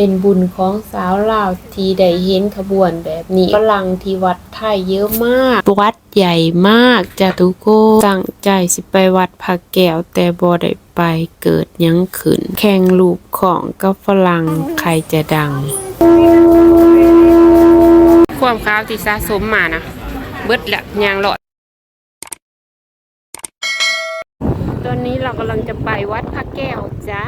เป็นบุญของสาวลาวที่ได้เห็นขบวนแบบนี้ฝรั่งที่วัดไทยเยอะมาก วัดใหญ่มากจ้ะทุกคนตั้งใจสิไปวัดพระแก้วแต่บ่ได้ไปเกิดหยังขึ้นแข่งลูกของกับฝรั่งใครจะดัง ความขาวที่สะสมมานะเบิดละยางหลอดตอนนี้เรากำลังจะไปวัดพระแก้วจ้า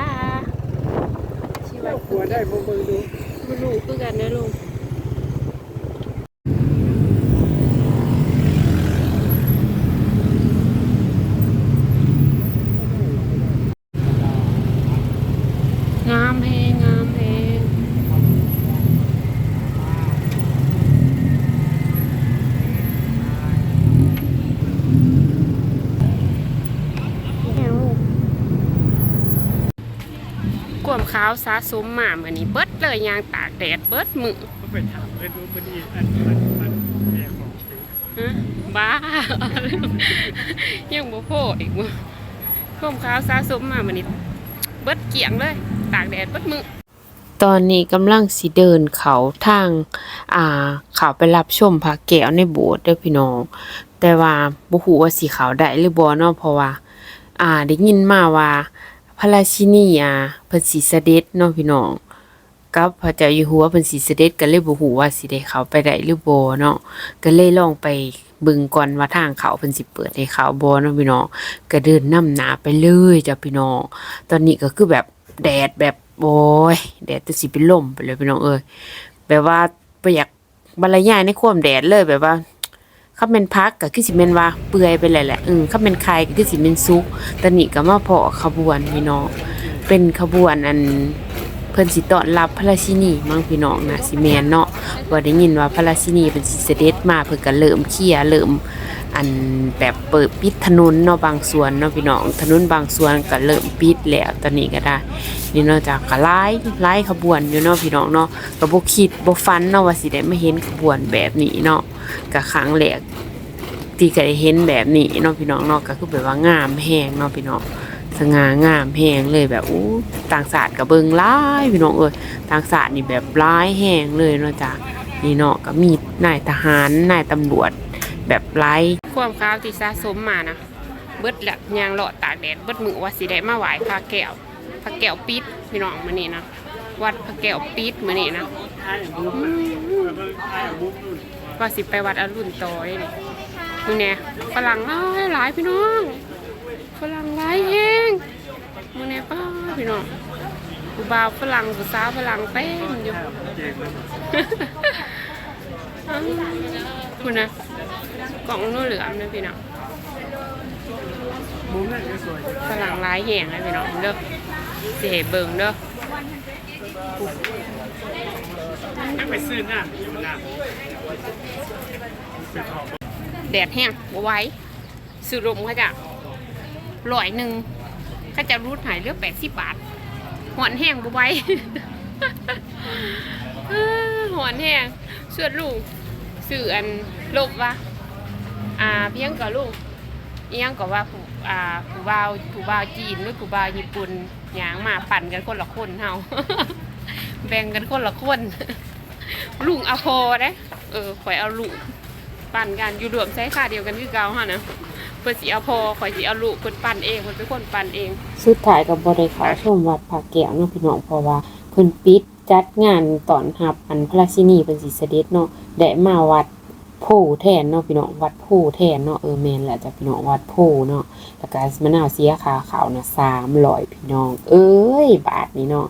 หัวได้บ่เบิ่งดูลูกคือกันนะลุงงามแฮงงามแฮงแฮงลูก กวมขาวสะสมมาเหมือนนี้เบิดเลยยางตากแดดเบิดมือก็ไปถามเพิ่นดูพอดีอันอันอันแม่ของสิฮะบ้า ยังบ่โพอีกมั้ข้มขาวสะสมมามันนี้เบิดเกี่ยงเลย ตากแดดเบิดมือตอนนี้กำลังสิเดินเขาทาง อ่า เขาไปรับชมพระแก้วในโบสถ์เด้อพี่น้อง แต่ว่าบ่ฮู้ว่าสิเขาได้หรือบ่เนาะเพราะว่า อ่าได้ยินมาว่า พระราชินีอ่าเพิ่นสิเสด็จเนาะพี่น้องกับพระเจ้าอยู่หัวเพิ่นสิเสด็จก็เลยบ่ฮู้ว่าสิได้เข้าไปได้หรือบ่เนาะก็เลยลองไปเบิ่งก่อนว่าทางเขาเพิ่นสิเปิดให้เขาบ่เนาะพี่น้องก็เดินนำหน้าไปเลยจ้ะพี่น้องตอนนี้ก็คือแบบแดดแบบโอ้ยแดดจะสิเป็นลมไปเลยพี่น้องเอ้ยแบบว่าบ่อยากบรรยายในความแดดเลยแบบว่า ข้าเป็นพักก็คือสิแม่นว่าเปื่อยไปเลยแหละอืมคับเป็นไข่ก็คือสิเป็นซุกตอนนี้ก็มาพอขบวนพี่น้องเป็นขบวนอันเพิ่นสิต้อนรับพระราชินีมั่งพี่น้องนะสิแมนเนาะว่าได้ยินว่าพระราชินีเป็นสิเสด็จมาเพิ่นก็เริ่มเคลียเริ่ม อันแบบเปิดปิดถนนเนาะบางส่วนเนาะพี่น้องถนนบางส่วนก็เริ่มปิดแล้วตอนนี้ก็ได้นี่เนาะจากก็หลายหลายขบวนอยู่เนาะพี่น้องเนาะก็บ่คิดบ่ฝันเนาะว่าสิได้มาเห็นขบวนแบบนี้เนาะก็ครั้งแรกที่ก็ได้เห็นแบบนี้เนาะพี่น้องเนาะก็คือแบบว่างามแฮงเนาะพี่น้องสง่างามแหงเลยแบบอู้ต่างศาสตร์กับเบิงร้ายพี่น้องเอ้ยต่างศาสตร์นี่แบบร้ายแหงเลยเนาะจ้ะนี่เนาะก็มีนายทหารนายตำรวจแบบร้าย ความขาวที่สะสมมานะเบิดละยางหลอดตากแดดเบิดมือว่าสิได้มาไหว้พระแก้วพระแก้วปิดพี่น้องมื้อนี้นะวัดพระแก้วปิดมื้อนี้นะท้ายมุมเบิ่ยมุมนู่นว่าสิไปวัดอรุณต่อยนี่มึงเนี่ยฝรั่งหลายหลายพี่น้องฝรั่งหลายแฮงมึงเนี่ยป้าพี่น้องผู้บ่าวฝรั่งผู้สาวฝรั่งเต็มอยู่เจ๋งเลยอ้าวคุณนะ กล่องนู่นเหลือมนะพี่น้องมุมนั้นก็สวยฝรั่งหลายแหงนะพี่น้องเด้อสิให้เบิ่งเด้อไม่ไปซื้อน้ำอยู่น้ำไปถอดแดดแห้งบ่ไหว้ซื้อลมเขาจะร้อยหนึ่งเขาจะรูดหายเหลือแปดสิบบาทหอนแห้งบ่ไหว้เอ้อหอนแห้งส่วนลุงซื้ออันลบวะ อ่าเพียงก็ลุงเอียงก็ว่าผู้อ่าผู้บ่าวผู้บ่าวจีนหรือผู้บ่าวญี่ปุ่นหยางมาปั่นกันคนละคนเฮา แบ่งกันคนละคน ลุงเอาพอเด้เออข่อยเอาลูกปั่นกันอยู่รวมใช้ค่าเดียวกันคือเก่าฮานะเพิ่นสิเอาพอข่อยสิเอาลูกเพิ่นปั่นเองเพิ่นเป็นคนปั่นเอง สุดท้ายก็บ่ได้เข้าชมวัดพระแก้วเนาะพี่น้องเพราะว่าเพิ่นปิดจัดงานตอนรับอันพระราชินีเพิ่นสิเสด็จเนาะได้มาวัด โพแทนเนาะพี่น้องวัดโพแทนเนาะเออแมนแหละจ้ะพี่น้องวัดโพเนาะแล้วก็มะนาวเสียขาขาวนะสามร้อยพี่น้อง เอ้ย บาทนี้เนาะ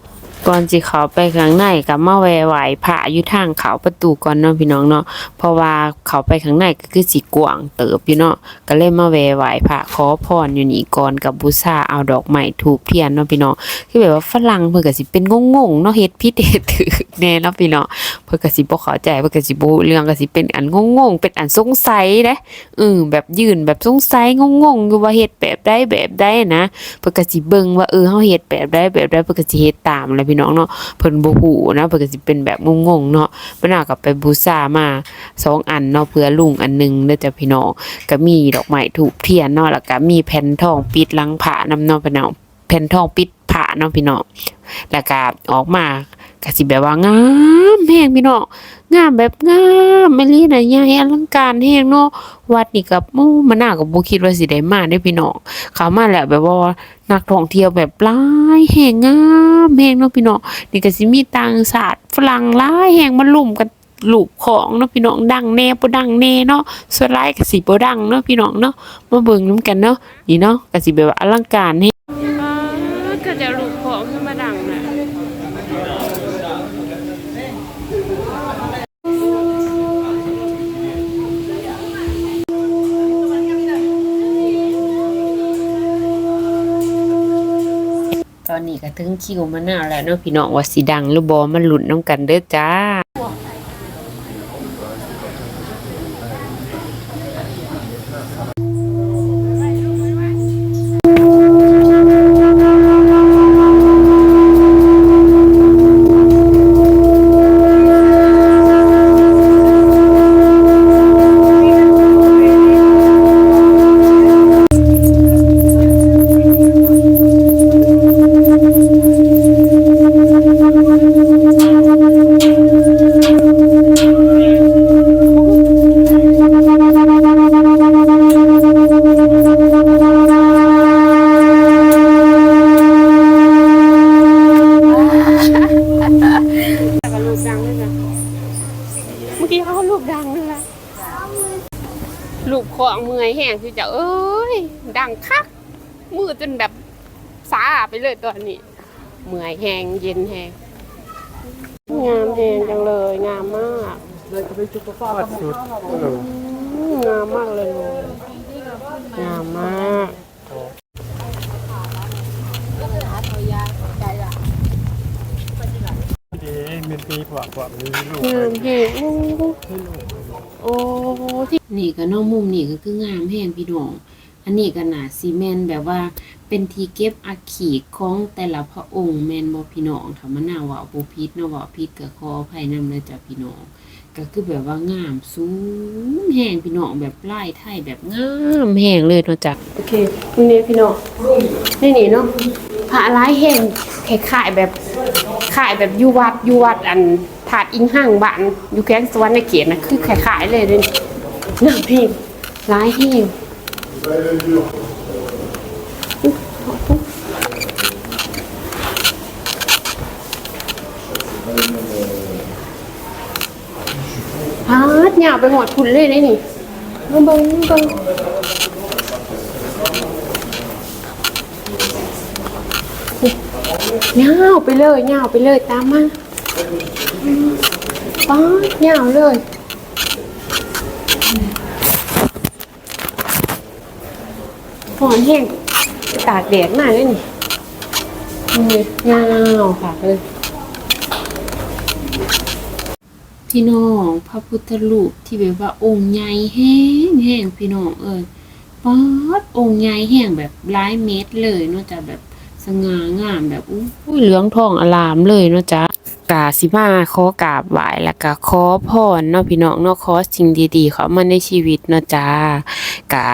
ก่อนสิเขาไปข้างในก็มาแวไหวพระอยู่ทางเขาประตูก่อนเนาะพี่น้องเนาะเพราะว่าเขาไปข้างในก็คือสิกวางเติบอยู่เนาะก็เลยมาแวไหวพระขอพรอยู่นี่ก่อนกับบูชาเอาดอกไม้ทูบเทียนเนาะพี่น้องคือแบบว่าฝรั่งเพิ่นก็สิเป็นงงๆเนาะเฮ็ดผิเฮ็ดถูกแน่เนาะพี่น้องเพิ่นก็สิบ่เข้าใจเพิ่นก็สิบ่รู้เรื่องก็สิเป็นอันงงๆเป็นอันสงสัยเด้เออแบบยืนแบบสงสัยงงๆอยู่ว่าเฮ็ดแบบใดแบบใดนะเพิ่นก็สิเบิ่งว่าเออเฮาเฮ็ดแบบใดแบบใดเพิ่นก็สิเฮ็ดตามแหละพี่น้องเนาะเพิ่นบ่ฮู้นะเพิ่นก็สิเป็นแบบงงๆเนาะเพิ่นเอากับไปบูชามาสองอันเนาะเพื่อลุงอันหนึงเด้อจ้ะพี่น้องก็มีดอกไม้ถูกเทียนเนาะแล้วก็มีแผ่นทองปิดหลังพระนำเนาะพี่น้องแผ่นทองปิดพระเนาะพี่น้องแล้วก็ออกมาก็สิแบบว่างามแห้งพี่น้อง งามแบบงามแม่ลีน่ะใหญ่อลังการแฮงเนาะวัดนี่ก็มูมันน่าก็บ่คิดว่าสิได้มาเด้พี่น้องเขามาแล้วแบบว่านักท่องเที่ยวแบบหลายแฮงงามแฮงเนาะพี่น้องนี่ก็สิมีต่างชาติฝรั่งหลายแฮงมาลุ่มกันลูกของเนาะพี่น้องดังแน่บ่ดังแน่เนาะส่วนหลายก็สิบ่ดังเนาะพี่น้องเนาะมาเบิ่งนํกันเนาะนี่เนาะก็สิแบบว่าอลังการแฮงก็จะลูกของมาดัง นี้ก็ถึงคิวมันาวแล้วเนาะพี่น้องว่าสิดังหรือบ่มันหลุดน้องกันเด้อจ้า ลูกของเมื่อยแห้งคือจะเอ้ยดังคักมือจนแบบสาไปเลยตอนนี้เมื่อยแห้งเย็นแห้งงามแห้งจังเลยงามมากทอดสุดเอออืมงามมากเลยลูกงามมาก ดีมันมีกว่ากว่ามีลูกงามแห้งโอ้โอ้ที่นี่ก็นองมุมนี่ก็คืองามแห้งพี่น้อง อันนี้ก็น่าซีเมนแบบว่าเป็นที่เก็บอัฐิของแต่ละพระองค์แมนบ่พี่น้องถ้ามันน่าว่าบ่ผิดเนาะว่าผิดก็ขออภัยนำเด้อจ้ะพี่น้องก็คือแบบว่างามสูงแห้งพี่น้องแบบลายไทยแบบงามแห้งเลยเนาะจ้ะโอเคนี่พี่น้องนี่นี่เนาะพระลายแห้งคล้ายๆแบบ ขายแบบยู่วัดยู่วัดอันถาดอิงห้างบ้านอยู่แข้งสวรรค์ในเขตนะคือคล้ายๆเลยเด้อน้ำพี่ลายแห้งฮาดยาวไปหอดคุณเลยได้นี่เบิ่งเบิ่ง นี่ยาไปเลยยาไปเลยตามมาป๊าดยาเลยหอนแห้งตากแดดมากเลยนี่นี่ยาค่ะเลยพี่น้องพระพุทธรูปที่แบบว่าองค์ใหญ่แห้งแห้งพี่น้องเอ้ยป๊าดองค์ใหญ่แห้งแบบหลายเมตรเลยนาะจ้ะแบบ สง่างามแบบอู้หูเหลืองทองอลามเลยเนาะจ้ะกาสิมาขอกราบไหว้แล้วก็ขอพรเนาะพี่น้องเนาะขอสิ่งดีๆ เข้ามาในชีวิตเนาะจ้ากา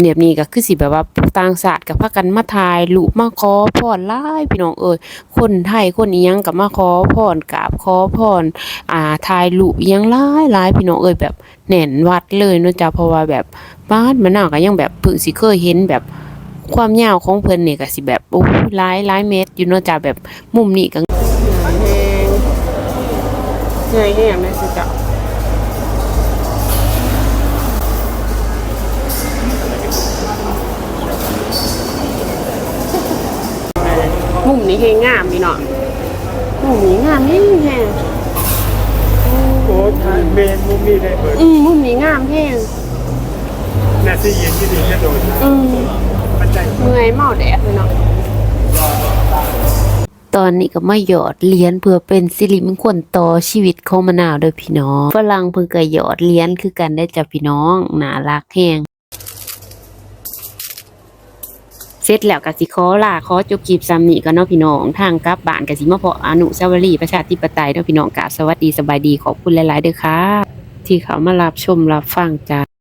เนี่ยนี้ก็คือสิแบบว่าต่างชาติกับพากันมาถ่ายรูปมาขอพรหลายพี่น้องเอ้ยคนไทยคนอียังก็มาขอพรกราบขอพรอ่าถ่ายรูปอิหยังหลายหลายพี่น้องเอ้ยแบบแน่นวัดเลยเนาะจ้ะเพราะว่าแบบบ้านมันน่าก็ยังแบบเพิ่งสิเคยเห็นแบบ ความยาวของเพิ่นนี่ก็สิแบบโอ้หลายหลายเมตรอยู่เนาะจ้ะแบบมุมนี้ก็เหนื่อยแห้งเลยสิจ้ะมุมนี้เฮงงามพี่น้องมุมนี้งามแห้งแห้งโอ้ทานเมนมุมนี้ได้เปิดอืมมุมนี้งามแห้งน่าทีเย็นที่ดีแค่โดนอืม เมื่อยเมาแดดเลยเนาะตอนนี้ก็มาหยอดเหรียญเพื่อเป็นสิริมงคลต่อชีวิตของมะนาวเด้อพี่น้องฝรั่งเพิ่นก็หยอดเหรียญคือกันได้จ้ะพี่น้องน่ารักแฮงเสร็จแล้วก็สิขอลาขอจบคลิปซ้ำนี้ก็เนาะพี่น้องทางกลับบ้านกสิมาเพาะอนุสาวรีย์ประชาธิปไตยเนาะพี่น้องกราบสวัสดีสบายดีขอบคุณหลาย ๆ เด้อค่ะ ที่เขามารับชมรับฟังจ้า